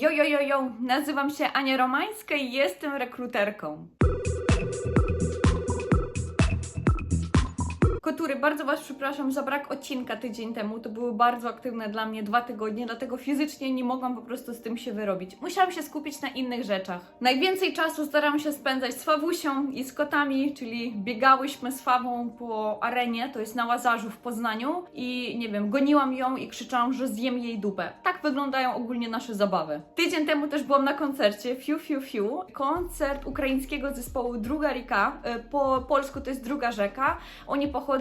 Jo, jo, jo, jo, nazywam się Ania Romańska i jestem rekruterką. Kotury, bardzo Was przepraszam za brak odcinka tydzień temu. To były bardzo aktywne dla mnie dwa tygodnie, dlatego fizycznie nie mogłam po prostu z tym się wyrobić. Musiałam się skupić na innych rzeczach. Najwięcej czasu staram się spędzać z Fawusią i z kotami, czyli biegałyśmy z Fawą po arenie, to jest na Łazarzu w Poznaniu i nie wiem, goniłam ją i krzyczałam, że zjem jej dupę. Tak wyglądają ogólnie nasze zabawy. Tydzień temu też byłam na koncercie Fiu Fiu Fiu. Koncert ukraińskiego zespołu Druga Rika, y, po polsku to jest Druga Rzeka. Oni pochodzą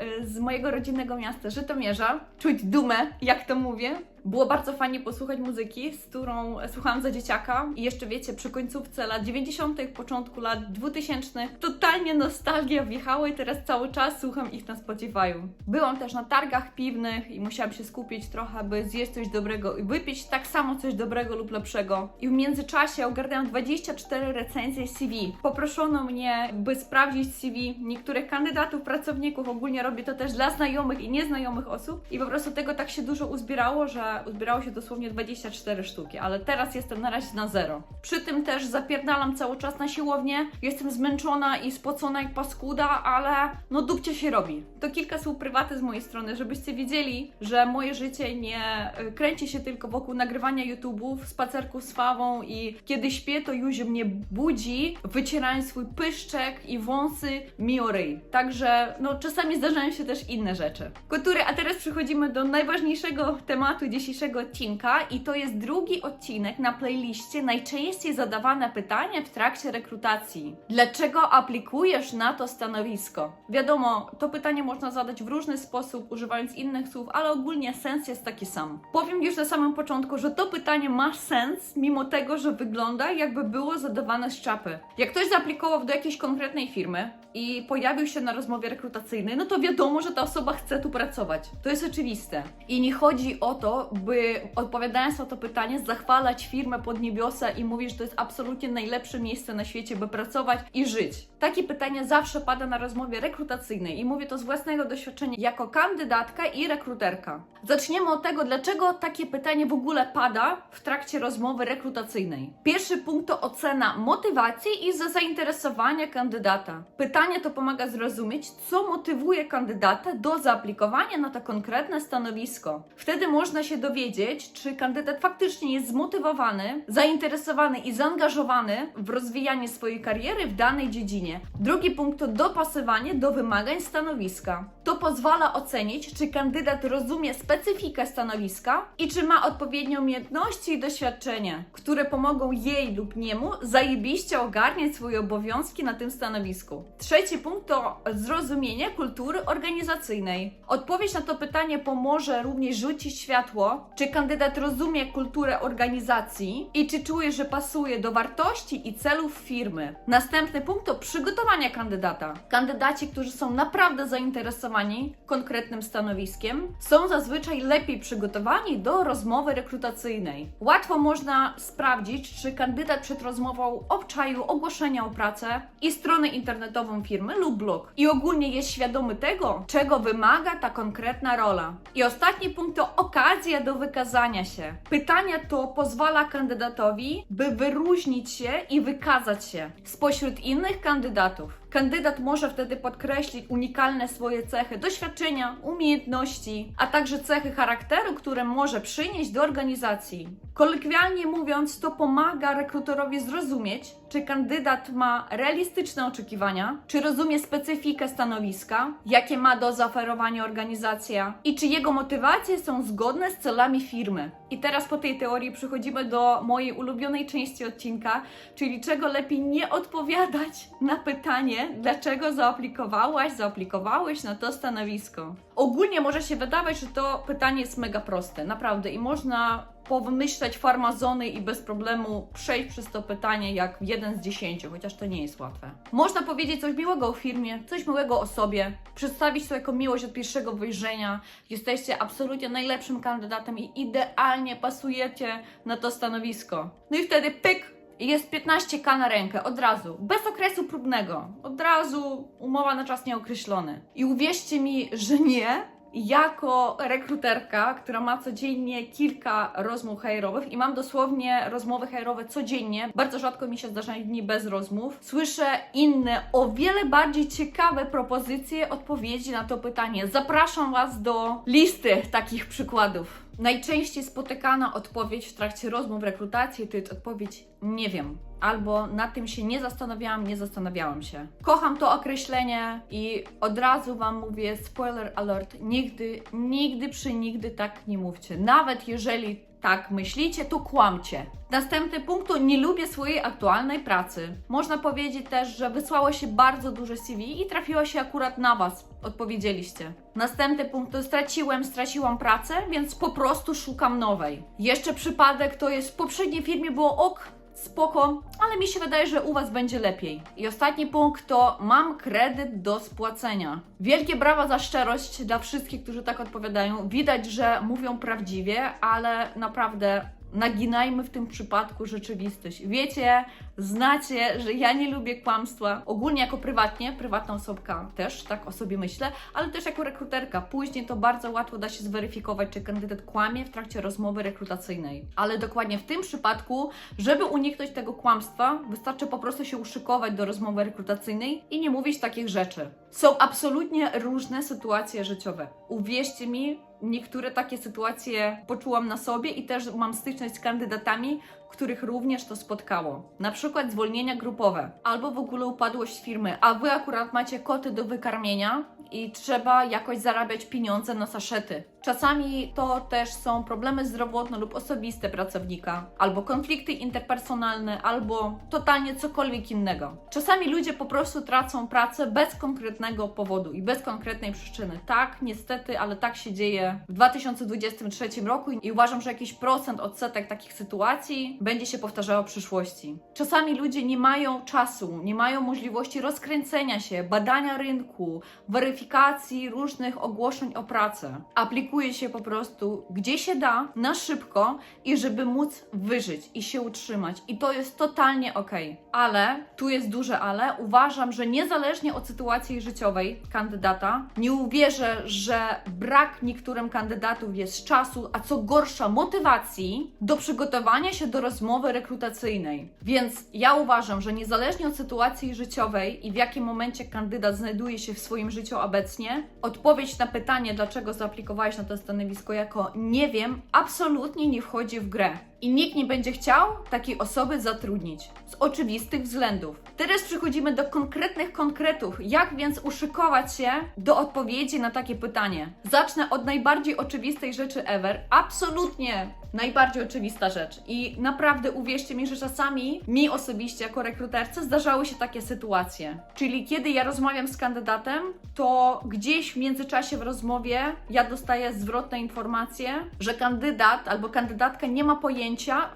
y, z mojego rodzinnego miasta Żytomierza. Czuć dumę, jak to mówię. Było bardzo fajnie posłuchać muzyki, z którą słuchałam za dzieciaka. I jeszcze wiecie, przy końcówce lat 90., początku lat 2000, totalnie nostalgia wjechała i teraz cały czas słucham ich na Spotify'u. Byłam też na targach piwnych i musiałam się skupić trochę, by zjeść coś dobrego i wypić tak samo coś dobrego lub lepszego. I w międzyczasie ogarnęłam 24 recenzje CV. Poproszono mnie, by sprawdzić CV niektórych kandydatów, pracowników. Ogólnie robię to też dla znajomych i nieznajomych osób. I po prostu tego tak się dużo uzbierało, że uzbierało się dosłownie 24 sztuki, ale teraz jestem na razie na zero. Przy tym też zapierdalam cały czas na siłownię. Jestem zmęczona i spocona jak paskuda, ale no dupcie się robi. To kilka słów prywaty z mojej strony, żebyście wiedzieli, że moje życie nie y, kręci się tylko wokół nagrywania YouTube'ów, spacerków z fawą i kiedy śpię, to Juzi mnie budzi, wycierając swój pyszczek i wąsy mi o ryj. Także no czasami zdarzają się też inne rzeczy. Kultury, a teraz przechodzimy do najważniejszego tematu dzisiejszego odcinka i to jest drugi odcinek na playliście najczęściej zadawane pytania w trakcie rekrutacji. Dlaczego aplikujesz na to stanowisko? Wiadomo, to pytanie można zadać w różny sposób, używając innych słów, ale ogólnie sens jest taki sam. Powiem już na samym początku, że to pytanie ma sens, mimo tego, że wygląda jakby było zadawane z czapy. Jak ktoś zaaplikował do jakiejś konkretnej firmy i pojawił się na rozmowie rekrutacyjnej, no to wiadomo, że ta osoba chce tu pracować. To jest oczywiste. I nie chodzi o to, by odpowiadając na to pytanie, zachwalać firmę pod niebiosa i mówić, że to jest absolutnie najlepsze miejsce na świecie, by pracować i żyć. Takie pytanie zawsze pada na rozmowie rekrutacyjnej i mówię to z własnego doświadczenia jako kandydatka i rekruterka. Zaczniemy od tego, dlaczego takie pytanie w ogóle pada w trakcie rozmowy rekrutacyjnej. Pierwszy punkt to ocena motywacji i za zainteresowania kandydata. Pytanie to pomaga zrozumieć, co motywuje kandydata do zaaplikowania na to konkretne stanowisko. Wtedy można się dowiedzieć, czy kandydat faktycznie jest zmotywowany, zainteresowany i zaangażowany w rozwijanie swojej kariery w danej dziedzinie. Drugi punkt to dopasowanie do wymagań stanowiska. To pozwala ocenić, czy kandydat rozumie specyfikę stanowiska i czy ma odpowiednie umiejętności i doświadczenie, które pomogą jej lub niemu zajebiście ogarniać swoje obowiązki na tym stanowisku. Trzeci punkt to zrozumienie kultury organizacyjnej. Odpowiedź na to pytanie pomoże również rzucić światło, czy kandydat rozumie kulturę organizacji i czy czuje, że pasuje do wartości i celów firmy. Następny punkt to przygotowanie kandydata. Kandydaci, którzy są naprawdę zainteresowani konkretnym stanowiskiem, są zazwyczaj lepiej przygotowani do rozmowy rekrutacyjnej. Łatwo można sprawdzić, czy kandydat przed rozmową obczaił ogłoszenia o pracę i stronę internetową firmy lub blog i ogólnie jest świadomy tego, czego wymaga ta konkretna rola. I ostatni punkt to okazja do wykazania się. Pytania to pozwala kandydatowi, by wyróżnić się i wykazać się spośród innych kandydatów. Kandydat może wtedy podkreślić unikalne swoje cechy, doświadczenia, umiejętności, a także cechy charakteru, które może przynieść do organizacji. Kolokwialnie mówiąc, to pomaga rekrutorowi zrozumieć, czy kandydat ma realistyczne oczekiwania, czy rozumie specyfikę stanowiska, jakie ma do zaoferowania organizacja i czy jego motywacje są zgodne z celami firmy. I teraz po tej teorii przechodzimy do mojej ulubionej części odcinka, czyli czego lepiej nie odpowiadać na pytanie, dlaczego zaaplikowałaś, zaaplikowałeś na to stanowisko. Ogólnie może się wydawać, że to pytanie jest mega proste, naprawdę, i można powymyślać farmazony i bez problemu przejść przez to pytanie jak jeden z dziesięciu, chociaż to nie jest łatwe. Można powiedzieć coś miłego o firmie, coś miłego o sobie, przedstawić to jako miłość od pierwszego wejrzenia. Jesteście absolutnie najlepszym kandydatem i idealnie pasujecie na to stanowisko. No i wtedy pyk! Jest 15k na rękę, od razu, bez okresu próbnego, od razu umowa na czas nieokreślony. I uwierzcie mi, że nie, jako rekruterka, która ma codziennie kilka rozmów HR-owych i mam dosłownie rozmowy HR-owe codziennie, bardzo rzadko mi się zdarzają dni bez rozmów, słyszę inne, o wiele bardziej ciekawe propozycje odpowiedzi na to pytanie. Zapraszam Was do listy takich przykładów. Najczęściej spotykana odpowiedź w trakcie rozmów rekrutacji to jest odpowiedź nie wiem. Albo na tym się nie zastanawiałam, nie zastanawiałam się. Kocham to określenie i od razu Wam mówię, spoiler alert, nigdy, nigdy przy nigdy tak nie mówcie. Nawet jeżeli tak myślicie, to kłamcie. Następny punkt to nie lubię swojej aktualnej pracy. Można powiedzieć też, że wysłało się bardzo dużo CV i trafiło się akurat na Was. Odpowiedzieliście. Następny punkt to straciłem, straciłam pracę, więc po prostu szukam nowej. Jeszcze przypadek to jest w poprzedniej firmie było ok, spoko, ale mi się wydaje, że u Was będzie lepiej. I ostatni punkt to mam kredyt do spłacenia. Wielkie brawa za szczerość dla wszystkich, którzy tak odpowiadają. Widać, że mówią prawdziwie, ale naprawdę naginajmy w tym przypadku rzeczywistość. Wiecie, znacie, że ja nie lubię kłamstwa. Ogólnie jako prywatnie, prywatna osobka też, tak o sobie myślę, ale też jako rekruterka. Później to bardzo łatwo da się zweryfikować, czy kandydat kłamie w trakcie rozmowy rekrutacyjnej. Ale dokładnie w tym przypadku, żeby uniknąć tego kłamstwa, wystarczy po prostu się uszykować do rozmowy rekrutacyjnej i nie mówić takich rzeczy. Są absolutnie różne sytuacje życiowe. Uwierzcie mi, niektóre takie sytuacje poczułam na sobie i też mam styczność z kandydatami, których również to spotkało. Na przykład zwolnienia grupowe, albo w ogóle upadłość firmy, a wy akurat macie koty do wykarmienia i trzeba jakoś zarabiać pieniądze na saszety. Czasami to też są problemy zdrowotne lub osobiste pracownika, albo konflikty interpersonalne, albo totalnie cokolwiek innego. Czasami ludzie po prostu tracą pracę bez konkretnego powodu i bez konkretnej przyczyny. Tak, niestety, ale tak się dzieje w 2023 roku i uważam, że jakiś procent odsetek takich sytuacji będzie się powtarzało w przyszłości. Czasami ludzie nie mają czasu, nie mają możliwości rozkręcenia się, badania rynku, weryfikacji różnych ogłoszeń o pracę. Aplikuje się po prostu gdzie się da, na szybko i żeby móc wyżyć i się utrzymać. I to jest totalnie ok. Ale, tu jest duże ale, uważam, że niezależnie od sytuacji życiowej kandydata, nie uwierzę, że brak niektórym kandydatów jest czasu, a co gorsza motywacji do przygotowania się do rozmowy rekrutacyjnej. Więc ja uważam, że niezależnie od sytuacji życiowej i w jakim momencie kandydat znajduje się w swoim życiu obecnie, odpowiedź na pytanie, dlaczego zaaplikowałeś na to stanowisko jako nie wiem, absolutnie nie wchodzi w grę. I nikt nie będzie chciał takiej osoby zatrudnić. Z oczywistych względów. Teraz przechodzimy do konkretnych konkretów. Jak więc uszykować się do odpowiedzi na takie pytanie? Zacznę od najbardziej oczywistej rzeczy ever. Absolutnie najbardziej oczywista rzecz. I naprawdę uwierzcie mi, że czasami mi osobiście jako rekruterce zdarzały się takie sytuacje. Czyli kiedy ja rozmawiam z kandydatem, to gdzieś w międzyczasie w rozmowie ja dostaję zwrotne informacje, że kandydat albo kandydatka nie ma pojęcia,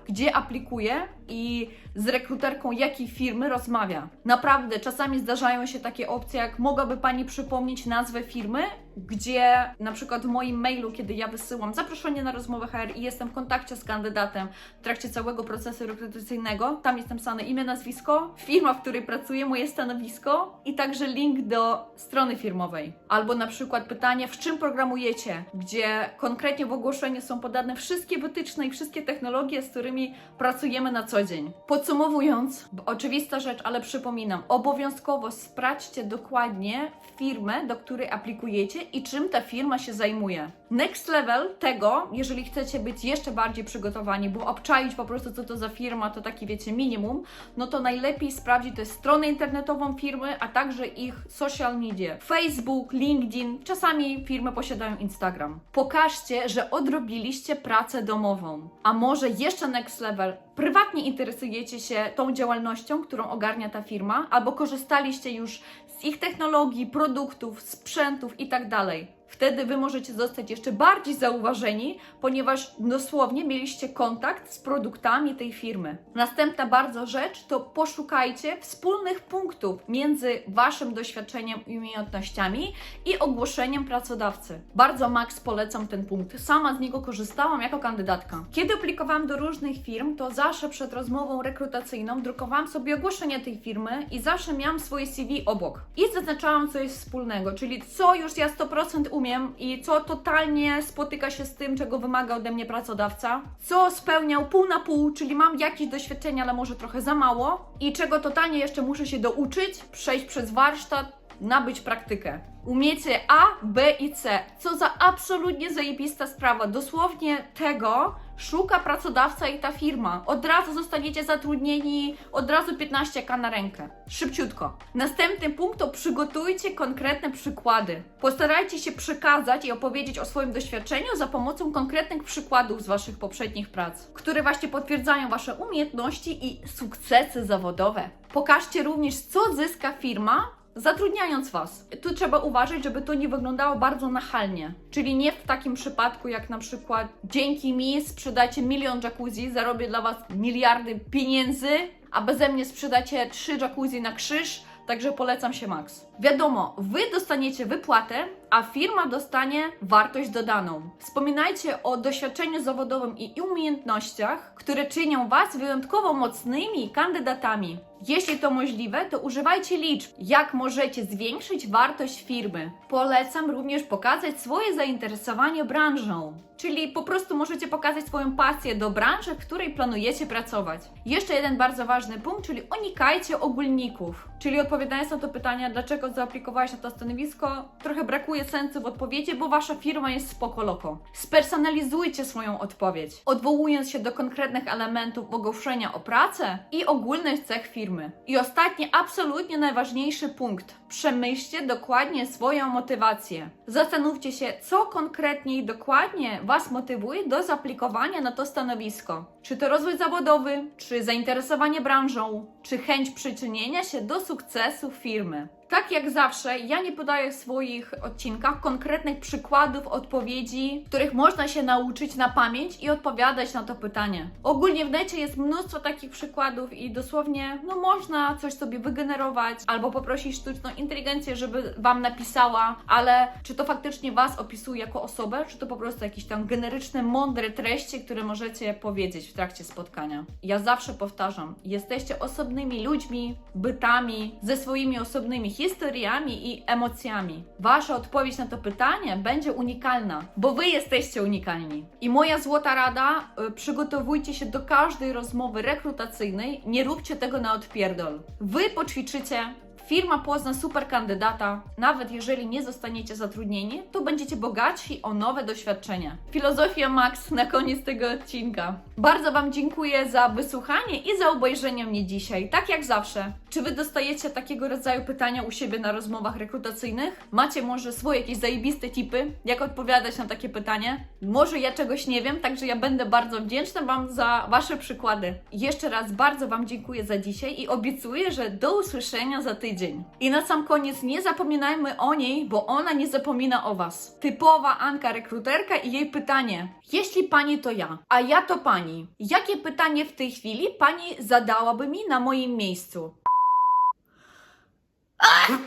gdzie aplikuje i z rekruterką jakiej firmy rozmawia. Naprawdę, czasami zdarzają się takie opcje, jak mogłaby Pani przypomnieć nazwę firmy, gdzie na przykład w moim mailu, kiedy ja wysyłam zaproszenie na rozmowę HR i jestem w kontakcie z kandydatem w trakcie całego procesu rekrutacyjnego, tam jest napisane imię, nazwisko, firma, w której pracuję, moje stanowisko i także link do strony firmowej. Albo na przykład pytanie, w czym programujecie, gdzie konkretnie w ogłoszeniu są podane wszystkie wytyczne i wszystkie technologie, z którymi pracujemy na co dzień. Podsumowując, oczywista rzecz, ale przypominam, obowiązkowo sprawdźcie dokładnie firmę, do której aplikujecie i czym ta firma się zajmuje. Next level tego, jeżeli chcecie być jeszcze bardziej przygotowani, bo obczaić po prostu co to za firma, to taki wiecie minimum, no to najlepiej sprawdzić tę stronę internetową firmy, a także ich social media. Facebook, LinkedIn, czasami firmy posiadają Instagram. Pokażcie, że odrobiliście pracę domową. A może jeszcze next level, prywatnie interesujecie się tą działalnością, którą ogarnia ta firma, albo korzystaliście już z ich technologii, produktów, sprzętów itd. Wtedy Wy możecie zostać jeszcze bardziej zauważeni, ponieważ dosłownie mieliście kontakt z produktami tej firmy. Następna bardzo rzecz to poszukajcie wspólnych punktów między Waszym doświadczeniem i umiejętnościami i ogłoszeniem pracodawcy. Bardzo Max polecam ten punkt. Sama z niego korzystałam jako kandydatka. Kiedy aplikowałam do różnych firm, to zawsze przed rozmową rekrutacyjną drukowałam sobie ogłoszenie tej firmy i zawsze miałam swoje CV obok. I zaznaczałam, co jest wspólnego, czyli co już ja 100% umiem i co totalnie spotyka się z tym, czego wymaga ode mnie pracodawca, co spełniał pół na pół, czyli mam jakieś doświadczenie, ale może trochę za mało i czego totalnie jeszcze muszę się douczyć, przejść przez warsztat, nabyć praktykę. Umiecie A, B i C. Co za absolutnie zajebista sprawa. Dosłownie tego szuka pracodawca i ta firma. Od razu zostaniecie zatrudnieni, od razu 15k na rękę. Szybciutko. Następny punkt to przygotujcie konkretne przykłady. Postarajcie się przekazać i opowiedzieć o swoim doświadczeniu za pomocą konkretnych przykładów z waszych poprzednich prac, które właśnie potwierdzają wasze umiejętności i sukcesy zawodowe. Pokażcie również, co zyska firma zatrudniając Was. Tu trzeba uważać, żeby to nie wyglądało bardzo nachalnie. Czyli nie w takim przypadku, jak na przykład dzięki mi sprzedacie milion jacuzzi, zarobię dla Was miliardy pieniędzy, a beze mnie sprzedacie trzy jacuzzi na krzyż, także polecam się Max. Wiadomo, Wy dostaniecie wypłatę, a firma dostanie wartość dodaną. Wspominajcie o doświadczeniu zawodowym i umiejętnościach, które czynią Was wyjątkowo mocnymi kandydatami. Jeśli to możliwe, to używajcie liczb, jak możecie zwiększyć wartość firmy. Polecam również pokazać swoje zainteresowanie branżą, czyli po prostu możecie pokazać swoją pasję do branży, w której planujecie pracować. Jeszcze jeden bardzo ważny punkt, czyli unikajcie ogólników. Czyli odpowiadając na to pytanie, dlaczego zaaplikowałaś na to stanowisko, trochę brakuje sensu w odpowiedzi, bo wasza firma jest spoko loko. Spersonalizujcie swoją odpowiedź, odwołując się do konkretnych elementów ogłoszenia o pracę i ogólnych cech firmy. I ostatni, absolutnie najważniejszy punkt. Przemyślcie dokładnie swoją motywację. Zastanówcie się, co konkretnie i dokładnie Was motywuje do zaaplikowania na to stanowisko. Czy to rozwój zawodowy, czy zainteresowanie branżą, czy chęć przyczynienia się do sukcesu firmy. Tak jak zawsze, ja nie podaję w swoich odcinkach konkretnych przykładów odpowiedzi, których można się nauczyć na pamięć i odpowiadać na to pytanie. Ogólnie w necie jest mnóstwo takich przykładów i dosłownie, no można coś sobie wygenerować albo poprosić sztuczną inteligencję, żeby Wam napisała, ale czy to faktycznie Was opisuje jako osobę, czy to po prostu jakieś tam generyczne, mądre treści, które możecie powiedzieć w trakcie spotkania. Ja zawsze powtarzam, jesteście osobnymi ludźmi, bytami, ze swoimi osobnymi historiami i emocjami. Wasza odpowiedź na to pytanie będzie unikalna, bo Wy jesteście unikalni. I moja złota rada, y, przygotowujcie się do każdej rozmowy rekrutacyjnej, nie róbcie tego na odpierdol. Wy poćwiczycie, Firma pozna super kandydata. Nawet jeżeli nie zostaniecie zatrudnieni, to będziecie bogatsi o nowe doświadczenia. Filozofia Max na koniec tego odcinka. Bardzo Wam dziękuję za wysłuchanie i za obejrzenie mnie dzisiaj. Tak jak zawsze. Czy Wy dostajecie takiego rodzaju pytania u siebie na rozmowach rekrutacyjnych? Macie może swoje jakieś zajebiste tipy, jak odpowiadać na takie pytanie? Może ja czegoś nie wiem, także ja będę bardzo wdzięczna Wam za Wasze przykłady. Jeszcze raz bardzo Wam dziękuję za dzisiaj i obiecuję, że do usłyszenia za tydzień. I na sam koniec nie zapominajmy o niej, bo ona nie zapomina o Was. Typowa Anka rekruterka i jej pytanie. Jeśli Pani to ja, a ja to Pani, jakie pytanie w tej chwili Pani zadałaby mi na moim miejscu?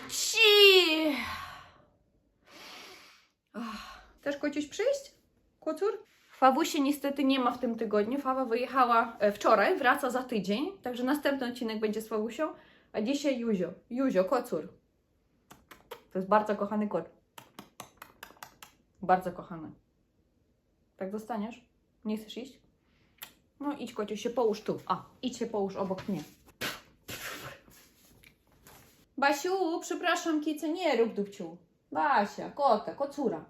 Ci! Chcesz kociuś przyjść? Kocur? Fawusi niestety nie ma w tym tygodniu. Fawa wyjechała e, wczoraj, wraca za tydzień, także następny odcinek będzie z Fawusią, a dzisiaj Juzio. Juzio, kocur. To jest bardzo kochany kot. Bardzo kochany. Tak dostaniesz? Nie chcesz iść? No idź kociu, się połóż tu. A, idź się połóż obok mnie. Basiu, przepraszam, kice, nie rób dupciu. Basia, kota, kocura.